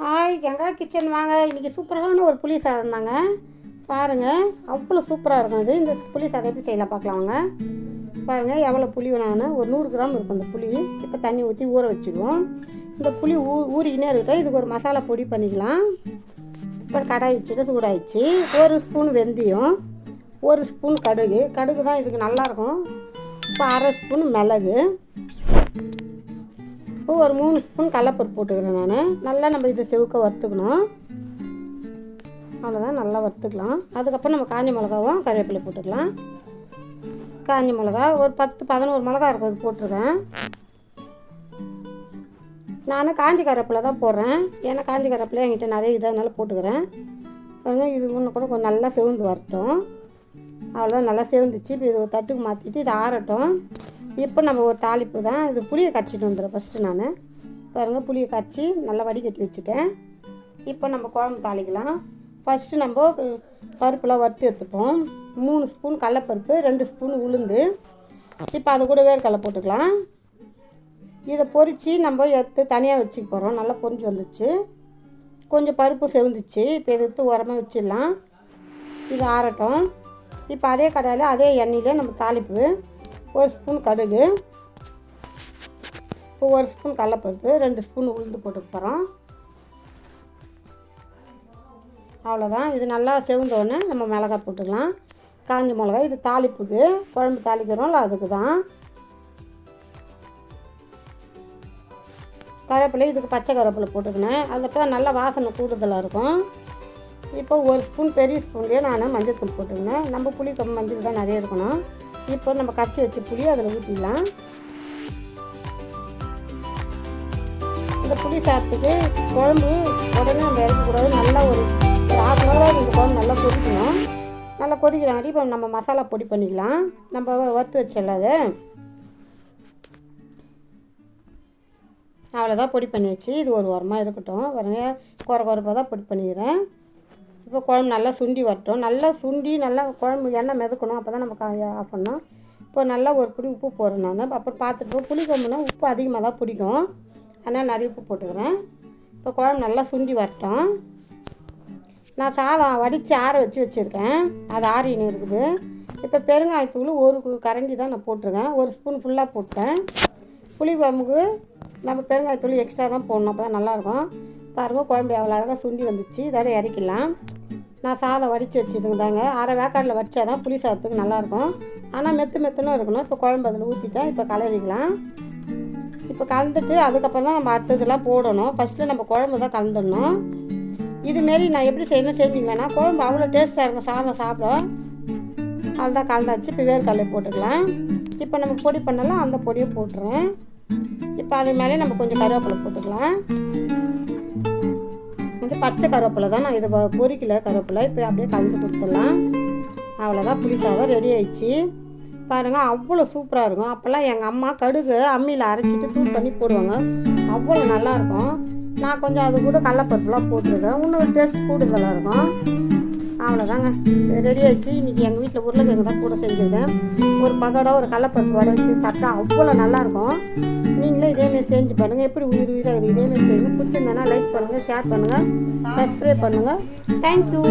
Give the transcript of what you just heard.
Hi Ganga kitchen வாங்க? இன்றைக்கி சூப்பரான ஒரு புளி சாதம் தாங்க. பாருங்கள் அவ்வளோ சூப்பராக இருக்கும் அது இந்த புளி சாதம் எப்படி செய்யலாம் பார்க்கலாம் வாங்க. பாருங்கள் எவ்வளோ புளி வேணான்னு ஒரு நூறு கிராம் இருக்கும் இந்த புளி. இப்போ தண்ணி ஊற்றி ஊற வச்சுக்குவோம் இந்த புளி ஊ ஊறிக்கினே இருக்கட்டும். இதுக்கு ஒரு மசாலா பொடி பண்ணிக்கலாம். இப்போ கடாய் வச்சுட்டு சூடாயிடுச்சு. ஒரு ஸ்பூன் வெந்தயம் ஒரு ஸ்பூன் கடுகு. கடுகு தான் இதுக்கு நல்லாயிருக்கும் இப்போ அரை ஸ்பூன் மிளகு. ஒரு மூணு ஸ்பூன் கடலப்பருப்பு போட்டுக்கிறேன் நான். நல்லா நம்ம இதை செவுக்க வறுத்துக்கணும். அவ்வளோதான் நல்லா வறுத்துக்கலாம். அதுக்கப்புறம் நம்ம காஞ்ச மிளகாவும் கருவேப்பிலை போட்டுக்கலாம். காஞ்ச மிளகா ஒரு பத்து பதினோரு மிளகா இருக்கும் அது போட்டிருக்கேன். நான் காஞ்சி கருவேப்பிலை தான் போடுறேன். ஏன்னா காஞ்சி கருவேப்பிலை என்கிட்ட நிறைய இதனால போட்டுக்கிறேன். பாருங்க இது ஒன்று கூட கொஞ்சம் நல்லா செவந்து வரட்டும். அவ்வளோதான் நல்லா செவந்துச்சு. இப்போ இது ஒரு தட்டுக்கு மாற்றிட்டு இது ஆறட்டும். இப்போ நம்ம ஒரு தாளிப்பு தான். இது புளியை கரைச்சிட்டு வந்துடுறேன் ஃபஸ்ட்டு நான். பாருங்கள் புளியை கரைச்சி நல்லா வடிகட்டி வச்சுட்டேன். இப்போ நம்ம குழம்பு தாளிக்கலாம். ஃபஸ்ட்டு நம்ம பருப்புலாம் வறுத்து எடுத்துப்போம். மூணு ஸ்பூன் கடலப்பருப்பு ரெண்டு ஸ்பூன் உளுந்து. இப்போ அது கூட வேர்க்கடலை போட்டுக்கலாம். இதை பொறித்து நம்ம எடுத்து தனியாக வச்சுக்க போகிறோம் நல்லா பொரிஞ்சு வந்துச்சு. கொஞ்சம் பருப்பு செவந்துச்சு. இப்போ எடுத்து உரமாக வச்சிடலாம். இது ஆறட்டும். இப்போ அதே கடையில் அதே எண்ணெயில் நம்ம தாளிப்பு. ஒரு ஸ்பூன் கடுகு இப்போ ஒரு ஸ்பூன் கடலப்பருப்பு ரெண்டு ஸ்பூன் உளுந்து போட்டுக்க போகிறோம் அவ்வளோதான் இது நல்லா செவந்தோடனே நம்ம மிளகாய் போட்டுக்கலாம். காஞ்ச மிளகாய் இது தாளிப்புக்கு குழம்பு தாளிக்கிறோம்ல அதுக்கு தான் கருவேப்பிலை இதுக்கு பச்சை கருவேப்பிலை போட்டுக்கினேன் அதப்போ நல்லா வாசனை கூடுதலாக இருக்கும். இப்போ ஒரு ஸ்பூன் பெரிய ஸ்பூன்லேயே நான் மஞ்சள் தூள் போட்டுக்கினேன் நம்ம புளி மஞ்சள் தான் நிறைய இருக்கணும். இப்போ நம்ம கச்சி வச்ச புளி அதில் ஊற்றிடலாம் இந்த புளி சாதத்துக்கு குழம்பு உடனே நம்ம இறக்கக்கூடாது. நல்லா ஒரு ஆறு அன் ஹவராக இந்த குழம்பு நல்லா கொதிக்கணும். நல்லா கொதிக்கிறாங்க இப்போ நம்ம மசாலா பொடி பண்ணிக்கலாம். நம்ம வறுத்து வச்சல அது. அவ்வளோதான் பொடி பண்ணி வச்சு இது ஒரு உரமாக இருக்கட்டும். உடனே குறை குறைப்பாக தான் பொடி பண்ணிக்கிறேன். இப்போ குழம்பு நல்லா சுண்டி வரட்டும். நல்லா சுண்டி நல்லா குழம்பு எண்ணெய் மிதக்கணும். அப்போ தான் நம்ம ஆஃப் பண்ணோம் இப்போ நல்லா ஒரு பிடி உப்பு போடுறேன் நான் அப்புறம் பார்த்துட்டு புளிக்கம்புனா உப்பு அதிகமாக தான் பிடிக்கும். ஆனால் நிறைய உப்பு போட்டுக்கிறேன். இப்போ குழம்பு நல்லா சுண்டி வரட்டும். நான் சாதம் வடித்து ஆற வச்சு வச்சுருக்கேன். அது ஆறின்னு இருக்குது. இப்போ பெருங்காயத்தூள் ஒரு கரண்டி தான் நான் போட்டிருக்கேன். ஒரு ஸ்பூன் ஃபுல்லாக போட்டேன். புளி குழம்புக்கு நம்ம பெருங்காயத்தூள் எக்ஸ்ட்ரா தான் போடணும். அப்போ தான் நல்லாயிருக்கும் பாருங்கள் குழம்பு எவ்வளோ அழகாக சுண்டி வந்துச்சு. இதோட இறக்கிடலாம். நான் சாதம் வடித்து வச்சுருந்தாங்க அரை வேக்காடில் வடித்தா தான் புளி சாதத்துக்கு நல்லாயிருக்கும் ஆனால் மெத்து மெத்துன்னு இருக்கணும். இப்போ குழம்பு அதில் ஊற்றிட்டேன் இப்போ கலரிக்கலாம். இப்போ கலந்துட்டு அதுக்கப்புறம் தான் நம்ம அடுத்ததெல்லாம் போடணும். ஃபஸ்ட்டு நம்ம குழம்பு தான் கலந்துடணும். இதுமாரி நான் எப்படி செய்யணும் செஞ்சிங்கன்னா குழம்பு அவ்வளோ டேஸ்ட்டாக இருக்கும். சாதம் சாப்பிட. அதுதான் கலந்தாச்சு. இப்போ வேர்க்கடலை போட்டுக்கலாம். இப்போ நம்ம பொடி பண்ணலாம். அந்த பொடியை போட்டுறேன். இப்போ அது மேலே நம்ம கொஞ்சம் கருவேப்பிலை போட்டுக்கலாம். பச்சை கருவேப்பிலை தான் நான் இதை பொறிக்கல பொரிக்கல கருவேப்பிலை. இப்போ அப்படியே கலந்து கொடுத்துடலாம். அவ்வளோதான் புளி சாதம் ரெடி ஆயிடுச்சு. பாருங்கள் அவ்வளோ சூப்பராக இருக்கும். அப்போல்லாம் எங்கள் அம்மா கடுகு அம்மியில் அரைச்சிட்டு தூள் பண்ணி போடுவாங்க. அவ்வளோ நல்லாயிருக்கும் நான் கொஞ்சம் அது கூட கடலப்பருப்புலாம் போட்டிருக்கேன். இன்னும் டேஸ்ட் கூடுதலாக இருக்கும். அவ்வளோதாங்க ரெடி ஆயிடுச்சு. இன்றைக்கி எங்கள் வீட்டில் உருளைக்கிழங்கு தான் கூட செஞ்சுருக்கேன். ஒரு பகோடா ஒரு கடலப்பருப்பு வர வச்சு சாப்பிட்டா அவ்வளோ நல்லாயிருக்கும். நீங்களே இதேமாரி செஞ்சு பாருங்கள் எப்படி உயிர் உயிராக இருக்குது இதேமாரி செய்யுங்க. பிடிச்சிருந்தேன்னா லைக் பண்ணுங்கள் ஷேர் பண்ணுங்கள் சப்ஸ்கிரைப் பண்ணுங்கள் தேங்க்யூ